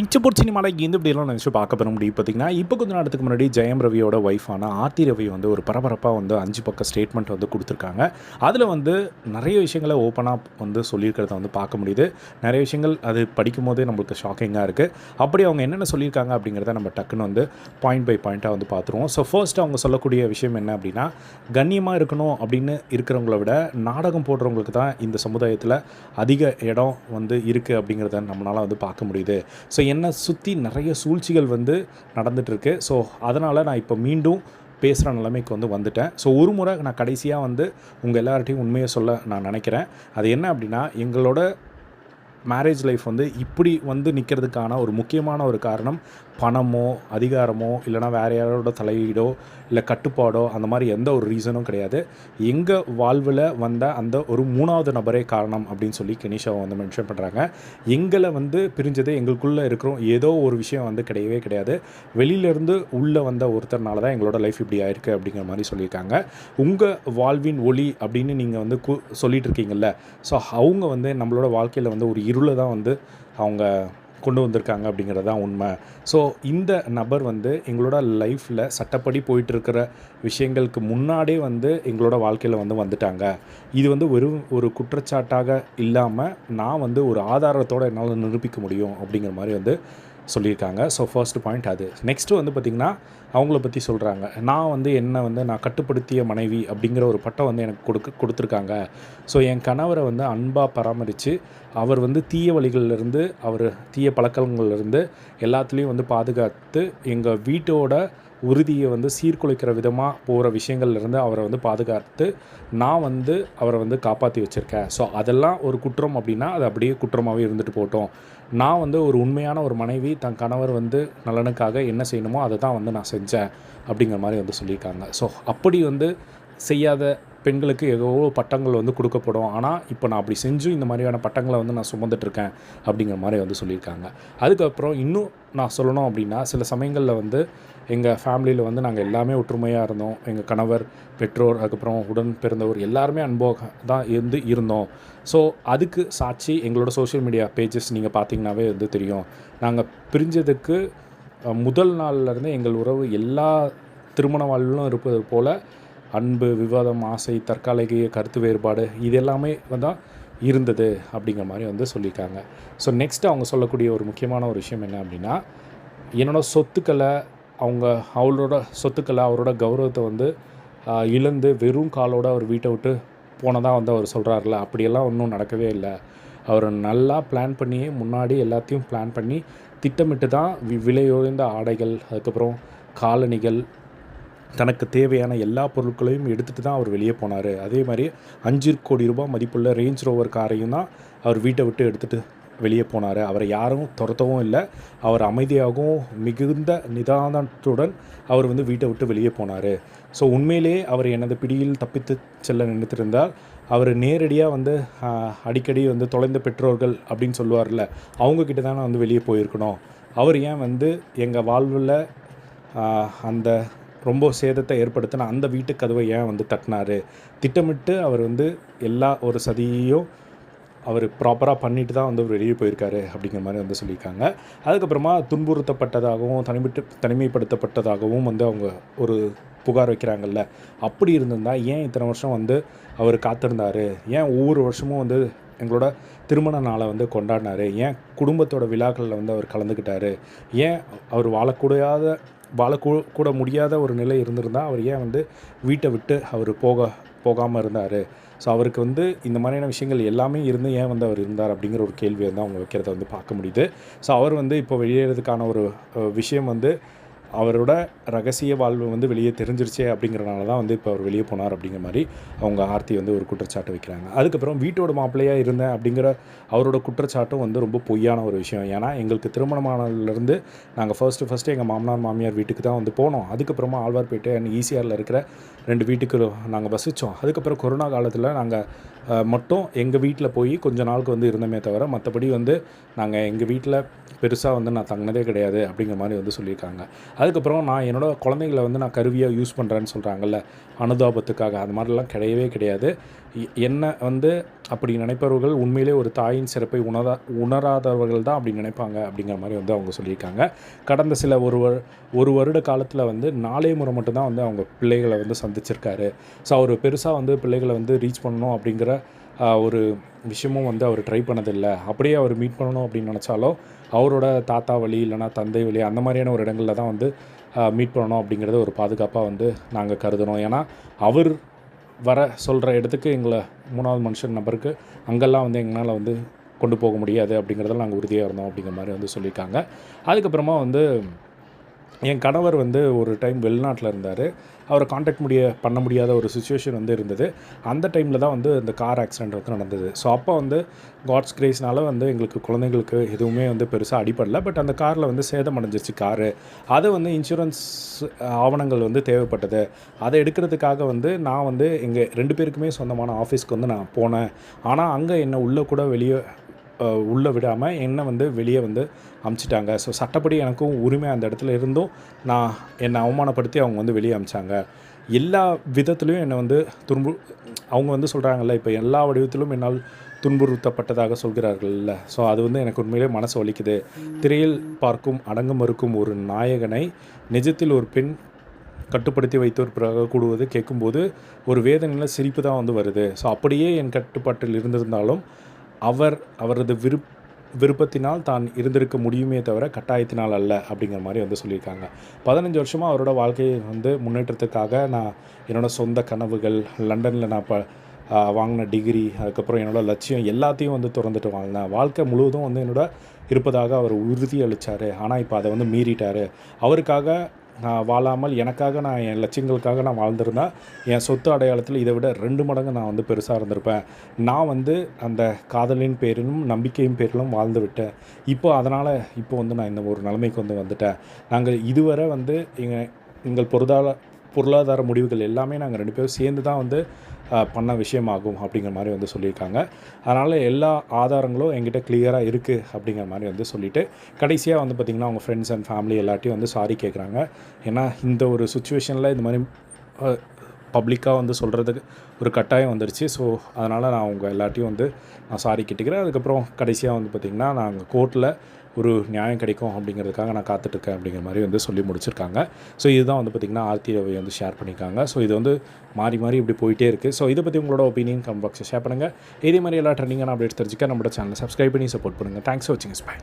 இச்சப்பூர் சினிமாவில் இந்த இப்படியெல்லாம் நினச்சி பார்க்க பெற முடியும். பார்த்தீங்கன்னா இப்போ கொஞ்சம் நேரத்துக்கு முன்னாடி ஜெயம் ரவியோட ஒய்ஃபான ஆர்த்தி ரவி வந்து ஒரு பரபரப்பாக வந்து அஞ்சு பக்க ஸ்டேட்மெண்ட் வந்து கொடுத்துருக்காங்க. அதில் வந்து நிறைய விஷயங்களை ஓப்பனாக வந்து சொல்லியிருக்கிறத வந்து பார்க்க முடியுது. நிறைய விஷயங்கள் அது படிக்கும் போதே நம்மளுக்கு ஷாக்கிங்காக இருக்குது அப்படி அவங்க என்னென்ன சொல்லியிருக்காங்க அப்படிங்கிறத நம்ம டக்குன்னு வந்து பாயிண்ட் பை பாயிண்ட்டாக வந்து பார்த்துருவோம். ஸோ ஃபர்ஸ்ட் அவங்க சொல்லக்கூடிய விஷயம் என்ன அப்படின்னா கண்ணியமாக இருக்கணும் அப்படின்னு இருக்கிறவங்கள விட நாடகம் போடுறவங்களுக்கு தான் இந்த சமுதாயத்தில் அதிக இடம் வந்து இருக்குது அப்படிங்கிறத நம்மளால் வந்து பார்க்க முடியுது. ஸோ என்னை சுற்றி நிறைய சூழ்ச்சிகள் வந்து நடந்துகிட்ருக்கு ஸோ அதனால் நான் இப்போ மீண்டும் பேசுகிற நிலைமைக்கு வந்து வந்துட்டேன். ஸோ ஒரு முறை நான் கடைசியாக வந்து உங்கள் எல்லார்ட்டையும் உண்மையை சொல்ல நான் நினைக்கிறேன். அது என்ன அப்படின்னா எங்களோட மேரேஜ் லைஃப் வந்து இப்படி வந்து நிற்கிறதுக்கான ஒரு முக்கியமான ஒரு காரணம் பணமோ அதிகாரமோ இல்லைனா வேறு யாரோட தலையீடோ இல்லை கட்டுப்பாடோ அந்த மாதிரி எந்த ஒரு ரீசனும் கிடையாது. எங்கள் வாழ்வில் வந்த அந்த ஒரு மூணாவது நபரே காரணம் அப்படின்னு சொல்லி கெனிஷாவை வந்து மென்ஷன் பண்ணுறாங்க எங்களை வந்து பிரிஞ்சது எங்களுக்குள்ளே இருக்கிறோம் ஏதோ ஒரு விஷயம் வந்து கிடையவே கிடையாது. வெளியிலேருந்து உள்ளே வந்த ஒருத்தர்னால தான் எங்களோட லைஃப் இப்படி ஆயிருக்கு அப்படிங்கிற மாதிரி சொல்லியிருக்காங்க. உங்கள் வாழ்வின் ஒளி அப்படின்னு நீங்கள் வந்து கு சொல்லிகிட்டு இருக்கீங்கல்ல. ஸோ அவங்க வந்து நம்மளோட வாழ்க்கையில் வந்து ஒரு இருளை தான் வந்து அவங்க கொண்டு வந்திருக்காங்க அப்படிங்கிறது தான் உண்மை. ஸோ இந்த நபர் வந்து எங்களோட லைஃப்பில் சட்டப்படி போயிட்டுருக்கிற விஷயங்களுக்கு முன்னாடியே வந்து எங்களோட வாழ்க்கையில் வந்து வந்துட்டாங்க. இது வந்து வெறும் ஒரு குற்றச்சாட்டாக இல்லாமல் நான் வந்து ஒரு ஆதாரத்தோடு என்னால் நிரூபிக்க முடியும் அப்படிங்கிற மாதிரி வந்து சொல்லியிருக்காங்க. ஸோ ஃபர்ஸ்ட் பாயிண்ட் அது. நெக்ஸ்ட்டு வந்து பார்த்திங்கன்னா அவங்கள பற்றி சொல்கிறாங்க நான் வந்து என்ன வந்து நான் கட்டுப்படுத்திய மனைவி அப்படிங்கிற ஒரு பட்டம் வந்து எனக்கு கொடுக்க கொடுத்துருக்காங்க. ஸோ என் கணவரை வந்து அன்பாக பராமரித்து அவர் வந்து தீய வழிகளிலிருந்து அவர் தீய பழக்கங்கள்லேருந்து எல்லாத்துலேயும் வந்து பாதுகாத்து எங்கள் வீட்டோட உறுதியை வந்து சீர்குலைக்கிற விதமாக போகிற விஷயங்கள்லேருந்து அவரை வந்து பாதுகாத்து நான் வந்து அவரை வந்து காப்பாற்றி வச்சுருக்கேன். ஸோ அதெல்லாம் ஒரு குற்றம் அப்படின்னா அது அப்படியே குற்றமாகவே இருந்துட்டு போட்டோம் நான் வந்து ஒரு உண்மையான ஒரு மனைவி தன் கணவர் வந்து நலனுக்காக என்ன செய்யணுமோ அதை தான் வந்து நான் செஞ்சேன் அப்படிங்கிற மாதிரி வந்து சொல்லியிருக்காங்க. ஸோ அப்படி வந்து செய்யாத பெண்களுக்கு ஏதோ பட்டங்கள் வந்து கொடுக்கப்படும். ஆனால் இப்போ நான் அப்படி செஞ்சு இந்த மாதிரியான பட்டங்களை வந்து நான் சுமந்துட்டுருக்கேன் அப்படிங்கிற மாதிரி வந்து சொல்லியிருக்காங்க. அதுக்கப்புறம் இன்னும் நான் சொல்லணும் அப்படின்னா சில சமயங்களில் வந்து எங்கள் ஃபேமிலியில் வந்து நாங்கள் எல்லாமே ஒற்றுமையாக இருந்தோம். எங்கள் கணவர் பெற்றோர் அதுக்கப்புறம் உடன் பிறந்தவர் எல்லாருமே அன்போக தான் இருந்து இருந்தோம். ஸோ அதுக்கு சாட்சி எங்களோட சோஷியல் மீடியா பேஜஸ் நீங்கள் பார்த்தீங்கன்னாவே வந்து தெரியும். நாங்கள் பிரிஞ்சதுக்கு முதல் நாள்லேருந்து எங்கள் உறவு எல்லா திருமண வாழ்விலும் இருப்பது போல் அன்பு விவாதம் ஆசை தற்காலிக கருத்து வேறுபாடு இது எல்லாமே தான் இருந்தது அப்படிங்கிற மாதிரி வந்து சொல்லியிருக்காங்க. ஸோ நெக்ஸ்ட் அவங்க சொல்லக்கூடிய ஒரு முக்கியமான ஒரு விஷயம் என்ன அப்படின்னா என்னோடய சொத்துக்களை அவங்க அவளோட சொத்துக்களை அவரோட கௌரவத்தை வந்து இழந்து வெறும் காலோடு அவர் வீட்டை விட்டு போனதாக வந்து அவர் சொல்கிறாருல அப்படியெல்லாம் ஒன்றும் நடக்கவே இல்லை. அவர் நல்லா பிளான் பண்ணி முன்னாடி எல்லாத்தையும் பிளான் பண்ணி திட்டமிட்டு தான் வி- விலையுயர்ந்த ஆடைகள் அதுக்கப்புறம் காலணிகள் தனக்கு தேவையான எல்லா பொருட்களையும் எடுத்துகிட்டு தான் அவர் வெளியே போனார். அதே மாதிரி அஞ்சு கோடி ரூபாய் மதிப்புள்ள ரேஞ்ச் ரோவர் காரையும் தான் அவர் வீட்டை விட்டு எடுத்துகிட்டு வெளியே போனார். அவரை யாரும் துரத்தவும் இல்லை. அவர் அமைதியாகவும் மிகுந்த நிதானத்துடன் அவர் வந்து வீட்டை விட்டு வெளியே போனார். ஸோ உண்மையிலே அவர் எனது பிடியில் தப்பித்து செல்ல நினைத்திருந்தால் அவர் நேரடியாக வந்து அடிக்கடி வந்து தொலைந்த பெற்றோர்கள் அப்படின்னு சொல்லுவார்ல அவங்கக்கிட்ட தானே வந்து வெளியே போயிருக்கணும். அவர் ஏன் வந்து எங்கள் வாழ்வில் அந்த ரொம்ப சேதத்தை ஏற்படுத்தின அந்த வீட்டு கதவை ஏன் வந்து தட்டினாரு? திட்டமிட்டு அவர் வந்து எல்லா ஒரு சதியையும் அவர் ப்ராப்பராக பண்ணிட்டு தான் வந்து அவர் வெளியே போயிருக்காரு அப்படிங்கிற மாதிரி வந்து சொல்லியிருக்காங்க. அதுக்கப்புறமா துன்புறுத்தப்பட்டதாகவும் தனிமிட்டு தனிமைப்படுத்தப்பட்டதாகவும் வந்து அவங்க ஒரு புகார் வைக்கிறாங்கல்ல. அப்படி இருந்திருந்தால் ஏன் இத்தனை வருஷம் வந்து அவர் காத்திருந்தார்? ஏன் ஒவ்வொரு வருஷமும் வந்து எங்களோட திருமண நாளை வந்து கொண்டாடினாரு? ஏன் குடும்பத்தோட விழாக்களில் வந்து அவர் கலந்துக்கிட்டாரு? ஏன் அவர் வாழக்கூடாத வாழக்கூ கூட முடியாத ஒரு நிலை இருந்திருந்தால் அவர் ஏன் வந்து வீட்டை விட்டு அவர் போக போகாமல் இருந்தார்? ஸோ அவருக்கு வந்து இந்த மாதிரியான விஷயங்கள் எல்லாமே இருந்து ஏன் வந்து அவர் இருந்தார் அப்படிங்கிற ஒரு கேள்வி வந்து அவங்க வைக்கிறத வந்து பார்க்க முடியுது. ஸோ அவர் வந்து இப்போ வெளியேறதுக்கான ஒரு விஷயம் வந்து அவரோட ரகசிய வாழ்வு வந்து வெளியே தெரிஞ்சிருச்சே அப்படிங்கிறனால தான் வந்து இப்போ அவர் வெளியே போனார் அப்படிங்கிற மாதிரி அவங்க ஆர்த்தி வந்து ஒரு குற்றச்சாட்டு வைக்கிறாங்க. அதுக்கப்புறம் வீட்டோட மாப்பிள்ளையாக இருந்தேன் அப்படிங்கிற அவரோட குற்றச்சாட்டும் வந்து ரொம்ப பொய்யான ஒரு விஷயம். ஏன்னா எங்களுக்கு திருமணமானதுலேருந்து நாங்கள் ஃபர்ஸ்ட்டு ஃபஸ்ட்டு எங்கள் மாமனார் மாமியார் வீட்டுக்கு தான் வந்து போனோம். அதுக்கப்புறமா ஆழ்வார்பேட்டை அண்ட் ஈசிஆரில் இருக்கிற ரெண்டு வீட்டுக்கு நாங்கள் வசித்தோம் அதுக்கப்புறம் கொரோனா காலத்தில் நாங்கள் மட்டும் எங்கள் வீட்டில் போய் கொஞ்ச நாளுக்கு வந்து இருந்தோமே தவிர மற்றபடி வந்து நாங்கள் எங்கள் வீட்டில் பெருசாக வந்து நான் தங்கினதே கிடையாது அப்படிங்கிற மாதிரி வந்து சொல்லியிருக்காங்க. அதுக்கப்புறம் நான் என்னோடய குழந்தைங்களை வந்து நான் கருவியாக யூஸ் பண்ணுறேன்னு சொல்கிறாங்கல்ல அனுதாபத்துக்காக. அது மாதிரிலாம் கிடையவே கிடையாது. என்ன வந்து அப்படி நினைப்பவர்கள் உண்மையிலே ஒரு தாயின் சிறப்பை உணரா உணராதவர்கள் தான் அப்படி நினைப்பாங்க அப்படிங்கிற மாதிரி வந்து அவங்க சொல்லியிருக்காங்க. கடந்த சில ஒரு வரு ஒரு வருட காலத்தில் வந்து நாலே முறை மட்டும்தான் வந்து அவங்க பிள்ளைகளை வந்து சந்திச்சிருக்காரு. ஸோ அவர் பெருசாக வந்து பிள்ளைகளை வந்து ரீச் பண்ணணும் அப்படிங்கிற ஒரு விஷயமும் வந்து அவர் ட்ரை பண்ணதில்லை. அப்படியே அவர் மீட் பண்ணணும் அப்படின்னு நினச்சாலும் அவரோட தாத்தா வழி இல்லைனா தந்தை வழி அந்த மாதிரியான ஒரு இடங்களில் தான் வந்து மீட் பண்ணணும் அப்படிங்கிறத ஒரு பாதுகாப்பாக வந்து நாங்கள் கருதுனோம் ஏன்னா அவர் வர சொல்கிற இடத்துக்கு எங்களை மூணாவது மனுஷன் நபருக்கு அங்கெல்லாம் வந்து எங்களால் வந்து கொண்டு போக முடியாது அப்படிங்கிறதெல்லாம் நாங்கள் உறுதியாக இருந்தோம் அப்படிங்கிற மாதிரி வந்து சொல்லியிருக்காங்க. அதுக்கப்புறமா வந்து என் கணவர் வந்து ஒரு டைம் வெளிநாட்டில் இருந்தார். அவரை காண்டாக்ட் முடிய பண்ண முடியாத ஒரு சுச்சுவேஷன் வந்து இருந்தது. அந்த டைமில் தான் வந்து இந்த கார் ஆக்சிடெண்ட் வந்து நடந்தது. ஸோ அப்போ வந்து காட்ஸ் கிரேஸ்னால் வந்து எங்களுக்கு குழந்தைங்களுக்கு எதுவுமே வந்து பெருசாக அடிப்படல பட் அந்த காரில் வந்து சேதம் அடைஞ்சிருச்சு காரு அது வந்து இன்சூரன்ஸ் ஆவணங்கள் வந்து தேவைப்பட்டது. அதை எடுக்கிறதுக்காக வந்து நான் வந்து எங்கள் ரெண்டு பேருக்குமே சொந்தமான ஆஃபீஸ்க்கு வந்து நான் போனேன். ஆனால் அங்கே என்னை உள்ளே கூட வெளியே உள்ளே விடாமல் என்னை வந்து வெளியே வந்து அமுச்சிட்டாங்க. ஸோ சட்டப்படி எனக்கும் உரிமை அந்த இடத்துல இருந்தும் நான் என்னை அவமானப்படுத்தி அவங்க வந்து வெளியே அமிச்சாங்க. எல்லா விதத்துலேயும் என்னை வந்து துன்பு அவங்க வந்து சொல்கிறாங்கல்ல இப்போ எல்லா வடிவத்திலும் என்னால் துன்புறுத்தப்பட்டதாக சொல்கிறார்கள்ல. ஸோ அது வந்து எனக்கு உண்மையிலே மனசு வலிக்குது. திரையில் பார்க்கும் அடங்க மறுக்கும் ஒரு நாயகனை நிஜத்தில் ஒரு பெண் கட்டுப்படுத்தி வைத்தோர் பிறகு கூடுவது கேட்கும்போது ஒரு வேதனையில் சிரிப்பு தான் வந்து வருது. ஸோ அப்படியே என் கட்டுப்பாட்டில் இருந்திருந்தாலும் அவர் அவரது விருப் விருப்பத்தினால் தான் இருந்திருக்க முடியுமே தவிர கட்டாயத்தினால் அல்ல அப்படிங்கிற மாதிரி வந்து சொல்லியிருக்காங்க. பதினஞ்சு வருஷமாக அவரோட வாழ்க்கையை வந்து முன்னேற்றத்துக்காக நான் என்னோடய சொந்த கனவுகள் லண்டனில் நான் ப வாங்கின டிகிரி அதுக்கப்புறம் என்னோடய லட்சியம் எல்லாத்தையும் வந்து திறந்துட்டு வாழ்ந்தேன். வாழ்க்கை முழுவதும் வந்து என்னோட இருப்பதாக அவர் உறுதி அளித்தார் ஆனால் இப்போ அதை வந்து மீறிட்டார். அவருக்காக நான் வாழாமல் எனக்காக நான் என் லட்சியங்களுக்காக நான் வாழ்ந்திருந்தா என் சொத்து அடையாளத்தில் இதை விட ரெண்டு மடங்கு நான் வந்து பெருசாக இருந்திருப்பேன். நான் வந்து அந்த காதலின் பேரிலும் நம்பிக்கையின் பேரிலும் வாழ்ந்து விட்டேன். இப்போ அதனால் இப்போ வந்து நான் இந்த ஒரு நிலைமைக்கு வந்து வந்துட்டேன். நாங்கள் இதுவரை வந்து எங்கள் எங்கள் பொருளாதார பொருளாதார முடிவுகள் எல்லாமே நாங்கள் ரெண்டு பேரும் சேர்ந்து தான் வந்து பண்ண விஷயமாகும் அப்படிங்கிற மாதிரி வந்து சொல்லியிருக்காங்க. அதனால் எல்லா ஆதாரங்களும் எங்கிட்ட கிளியராக இருக்குது அப்படிங்கிற மாதிரி வந்து சொல்லிவிட்டு கடைசியாக வந்து பார்த்திங்கன்னா அவங்க ஃப்ரெண்ட்ஸ் அண்ட் ஃபேமிலி எல்லாட்டையும் வந்து சாரி கேட்குறாங்க ஏன்னா இந்த ஒரு சுச்சுவேஷனில் இந்த மாதிரி பப்ளிக்காக வந்து சொல்கிறதுக்கு ஒரு கட்டாயம் வந்துருச்சு. ஸோ அதனால் நான் அவங்க எல்லாட்டையும் வந்து நான் சாரி கேட்டுக்கிறேன். அதுக்கப்புறம் கடைசியாக வந்து பார்த்திங்கன்னா நாங்கள் கோர்ட்டில் ஒரு நியாயம் கிடைக்கும் அப்படிங்கிறதுக்காக நான் காத்துட்ருக்கேன் அப்படிங்கிற மாதிரி வந்து சொல்லி முடிச்சிருக்காங்க. ஸோ இதுதான் வந்து பார்த்திங்கன்னா ஆர்த்தி ரவி வந்து ஷேர் பண்ணியிருக்காங்க. ஸோ இது வந்து மாறி மாறி இப்படி போயிட்டே இருக்குது ஸோ இதை பற்றி உங்களோட ஒப்பீனியன் கமெண்ட் பாக்ஸில் ஷேர் பண்ணுங்கள் இதே மாதிரி எல்லா ட்ரெண்டிங்கான அப்டேட்ஸ் தெரிஞ்சுக்க நம்மளோட சேனலை சப்ஸ்கிரைப் பண்ணி சப்போர்ட் பண்ணுங்கள் தேங்க்ஸ் ஃபார் வாட்சிங் ஸ்பை